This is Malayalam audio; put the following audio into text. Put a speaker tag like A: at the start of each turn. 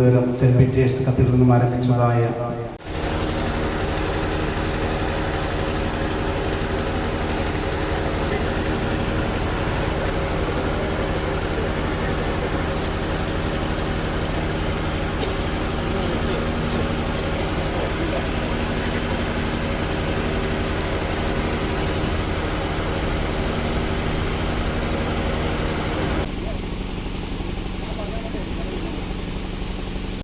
A: തിരുവനന്തപുരം സെന്റ് പീറ്റേഴ്സ് കത്തീഡ്രലിൽ നിന്നും ആരംഭിച്ചതായ